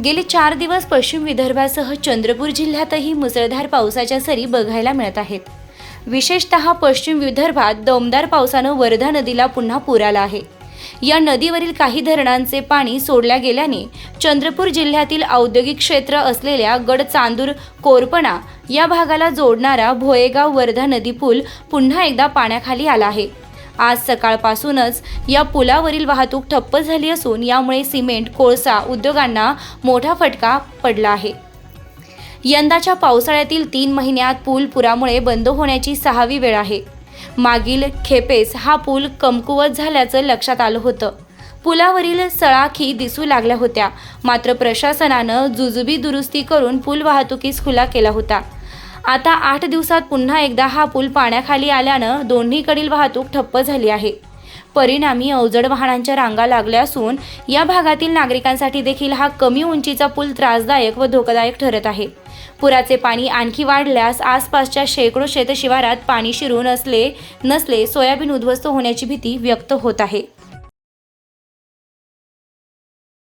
गेले चार दिवस पश्चिम विदर्भासह चंद्रपूर जिल्ह्यातही मुसळधार पावसाच्या सरी बघायला मिळत आहेत. विशेषतः पश्चिम विदर्भात दमदार पावसानं वर्धा नदीला पुन्हा पूर आला आहे. या नदीवरील काही धरणांचे पाणी सोडल्या गेल्याने चंद्रपूर जिल्ह्यातील औद्योगिक क्षेत्र असलेल्या गड चांदूर कोरपणा या भागाला जोडणारा भोयेगाव वर्धा नदी पूल पुन्हा एकदा पाण्याखाली आला आहे. आज सकाळपासूनच या पुलावरील वाहतूक ठप्प झाली असून यामुळे सिमेंट कोळसा उद्योगांना मोठा फटका पडला आहे. यंदाच्या पावसाळ्यातील तीन महिन्यात पूल पुरामुळे बंद होण्याची सहावी वेळ आहे. मागील खेपेस हा पूल कमकुवत झाल्याचं लक्षात आलं होतं. पुलावरील सळाखी दिसू लागल्या होत्या. मात्र प्रशासनानं जुजुबी दुरुस्ती करून पूल वाहतुकीस खुला केला होता. आता आठ दिवसात पुन्हा एकदा हा पूल पाण्याखाली आल्यानं दोन्हीकडील वाहतूक ठप्प झाली आहे. परिणामी अवजड वाहनांच्या रांगा लागल्या असून या भागातील नागरिकांसाठी देखील हा कमी उंचीचा पूल त्रासदायक व धोकादायक ठरत आहे. पुराचे पाणी आणखी वाढल्यास आसपासच्या शेकडो शेतशिवारात पाणी शिरून असले नसले सोयाबीन उद्ध्वस्त होण्याची भीती व्यक्त होत आहे.